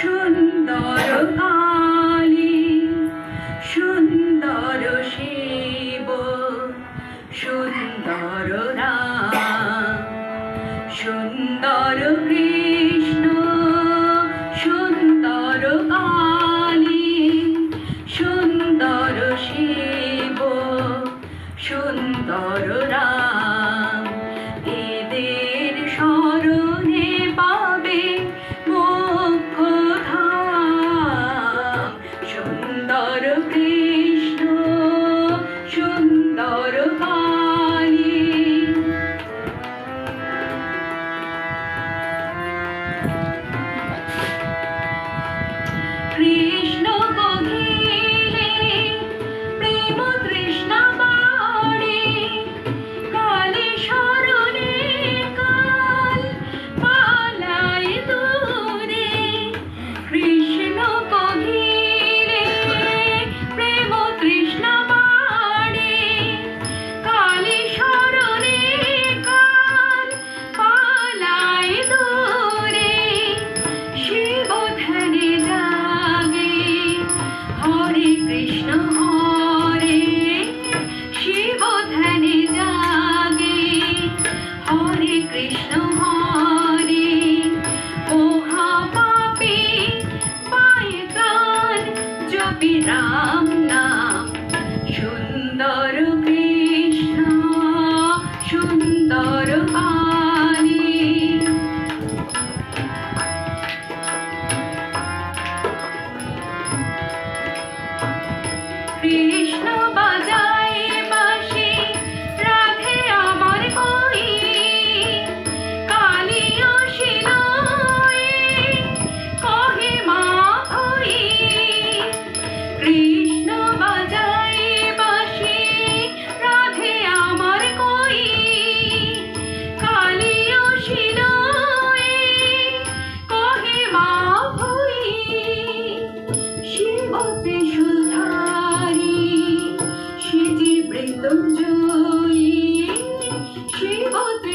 সুন্দর কালী সুন্দর শিব সুন্দর রাম।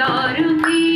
darling.